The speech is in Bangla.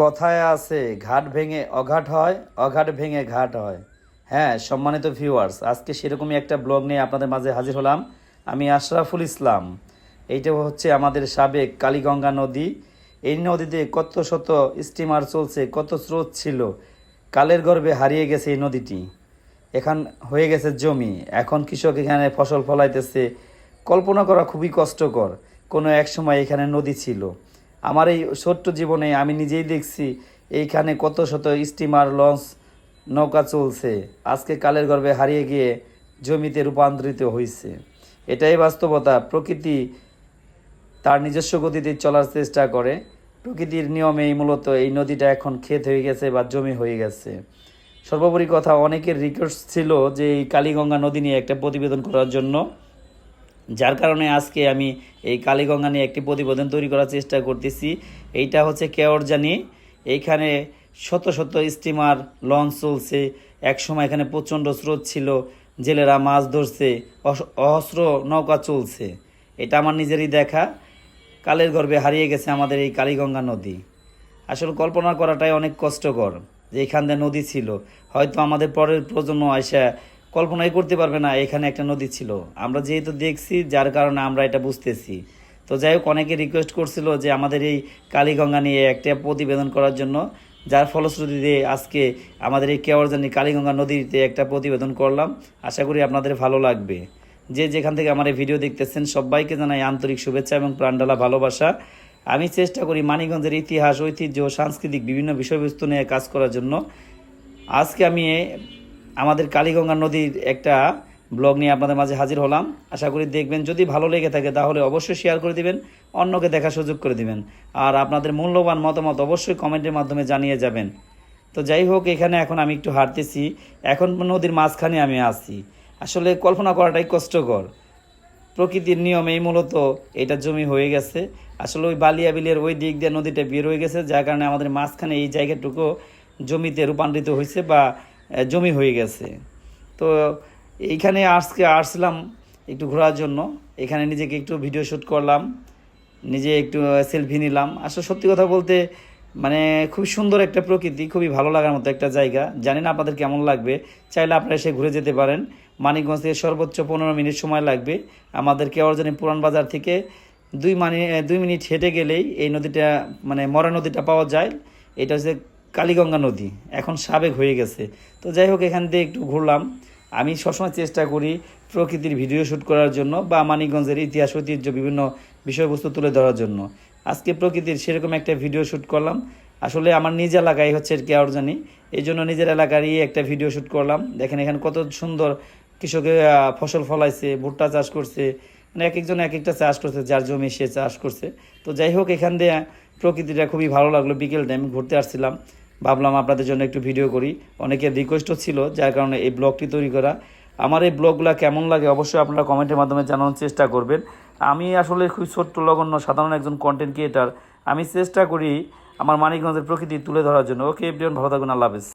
কথায় আছে, ঘাট ভেঙে অঘাট হয়, অঘাট ভেঙে ঘাট হয়। হ্যাঁ সম্মানিত ভিউয়ার্স আজকে সেরকমই একটা ব্লগ নিয়ে আপনাদের মাঝে হাজির হলাম। আমি আশরাফুল ইসলাম। এইটা হচ্ছে আমাদের সাবেক কালীগঙ্গা নদী। এই নদীতে কত শত স্টিমার চলছে, কত স্রোত ছিল, কালের গর্ভে হারিয়ে গেছে এই নদীটি। এখান হয়ে গেছে জমি। এখন কৃষক এখানে ফসল ফলাইতেছে। কল্পনা করা খুবই কষ্টকর, কোনো এক সময় এখানে নদী ছিল। আমার এই ছোট্ট জীবনে আমি নিজেই দেখছি এইখানে কত শত স্টিমার লঞ্চ নৌকা চলছে। আজকে কালের গর্ভে হারিয়ে গিয়ে জমিতে রূপান্তরিত হয়েছে এটাই বাস্তবতা। প্রকৃতি তার নিজস্ব গতিতে চলার চেষ্টা করে। প্রকৃতির নিয়মেই মূলত এই নদীটা এখন ক্ষেত হয়ে গেছে বা জমি হয়ে গেছে। সর্বোপরি কথা, অনেকের রিকোয়েস্ট ছিল যে এই কালীগঙ্গা নদী নিয়ে একটা প্রতিবেদন করার জন্য। যার কারণে আজকে আমি এই কালীগঙ্গা নিয়ে একটি প্রতিবেদন তৈরি করার চেষ্টা করতেছি। এইটা হচ্ছে কেওরজানি এইখানে শত শত স্টিমার লঞ্চ চলছে। একসময় এখানে প্রচণ্ড স্রোত ছিল। জেলেরা মাছ ধরছে। অহস্র নৌকা চলছে। এটা আমার নিজেরই দেখা। কালের গর্ভে হারিয়ে গেছে আমাদের এই কালীগঙ্গা নদী। আসলে কল্পনা করাটাই অনেক কষ্টকর যে এখান দিয়ে নদী ছিল। হয়তো আমাদের পরের প্রজন্ম এসে কল্পনাই করতে পারবে না, এখানে একটা নদী ছিল। আমরা যেহেতু দেখছি, যার কারণে আমরা এটা বুঝতেছি। তো যাই হোক, অনেকে রিকোয়েস্ট করছিল যে আমাদের এই কালীগঙ্গা নিয়ে একটা প্রতিবেদন করার জন্য। যার ফলশ্রুতিতে আজকে আমাদের এই কেওয়ারজানি কালীগঙ্গা নদীতে একটা প্রতিবেদন করলাম। আশা করি আপনাদের ভালো লাগবে। যে যেখান থেকে আমার এই ভিডিও দেখতেছেন, সবাইকে জানাই আন্তরিক শুভেচ্ছা এবং প্রাণডালা ভালোবাসা। আমি চেষ্টা করি মানিকগঞ্জের ইতিহাস, ঐতিহ্য, সাংস্কৃতিক বিভিন্ন বিষয়বস্তু নিয়ে কাজ করার জন্য। আজকে আমি আমাদের কালীগঙ্গা নদীর একটা ব্লগ নিয়ে আপনাদের মাঝে হাজির হলাম। আশা করি দেখবেন যদি ভালো লেগে থাকে তাহলে অবশ্যই শেয়ার করে দিবেন, অন্যকে দেখার সুযোগ করে দিবেন। আর আপনাদের মূল্যবান মতামত অবশ্যই কমেন্টের মাধ্যমে জানিয়ে যাবেন। তো যাই হোক, এখানে এখন আমি একটু হাঁটতেছি। এখন নদীর মাঝখানে আমি আছি। আসলে কল্পনা করাটাই কষ্টকর। প্রকৃতির নিয়মেই মূলত এটা জমি হয়ে গেছে। আসলে ওই বালিয়া বিলের ওই দিক দিয়ে নদীটা বের হয়ে গেছে, যার কারণে আমাদের মাঝখানে এই জায়গাটুকু জমিতে রূপান্তরিত হয়েছে বা জমি হয়ে গেছে। তো এইখানে আজকে আসলাম একটু ঘোরার জন্য। এখানে নিজেকে একটু ভিডিও শ্যুট করলাম, নিজে একটু সেলফি নিলাম। আসলে সত্যি কথা বলতে মানে খুব সুন্দর একটা প্রকৃতি, খুবই ভালো লাগার মতো একটা জায়গা। জানি না আপনাদের কেমন লাগবে, চাইলে আপনারা এসে ঘুরে যেতে পারেন। মানিকগঞ্জ থেকে সর্বোচ্চ পনেরো মিনিট সময় লাগবে। আমাদের কেওয়ারজানি পুরান বাজার থেকে দুই মানে দুই মিনিট হেঁটে গেলেই এই নদীটা মানে মরা নদীটা পাওয়া যায়। এটা হচ্ছে কালীগঙ্গা নদী। এখন সাবেক হয়ে গেছে। তো যাই হোক, এখান দিয়ে একটু ঘুরলাম। আমি সবসময় চেষ্টা করি প্রকৃতির ভিডিও শ্যুট করার জন্য বা মানিকগঞ্জের ইতিহাস, ঐতিহ্য বিভিন্ন বিষয়বস্তু তুলে ধরার জন্য। আজকে প্রকৃতির সেরকম একটা ভিডিও শ্যুট করলাম। আসলে আমার নিজ এলাকায় হচ্ছে আর কি আরও কেওয়ারজানি এই জন্য নিজের এলাকারই একটা ভিডিও শ্যুট করলাম। দেখেন এখানে কত সুন্দর কৃষকে ফসল ফলাইছে, ভুট্টা চাষ করছে। মানে এক একজন এক একটা চাষ করছে, যার জমি সে চাষ করছে। তো যাই হোক, এখান দিয়ে প্রকৃতিটা খুবই ভালো লাগল। বিকেল টাইম ঘুরতে আসছিলাম। ভাবলাম আপনাদের জন্য একটু ভিডিও করি। অনেকের রিকোয়েস্টও ছিল, যার কারণে এই ব্লগটি তৈরি করা। আমার এই ব্লগগুলো কেমন লাগে অবশ্যই আপনারা কমেন্টের মাধ্যমে জানানোর চেষ্টা করবেন। আমি আসলে খুব ছোট্ট লগন্য সাধারণ একজন কন্টেন্ট ক্রিয়েটার আমি চেষ্টা করি আমার মানিকগঞ্জের প্রকৃতি তুলে ধরার জন্য। ওকে এভরিওয়ান ভালো থাকুন, আল্লাহ হাফেজ।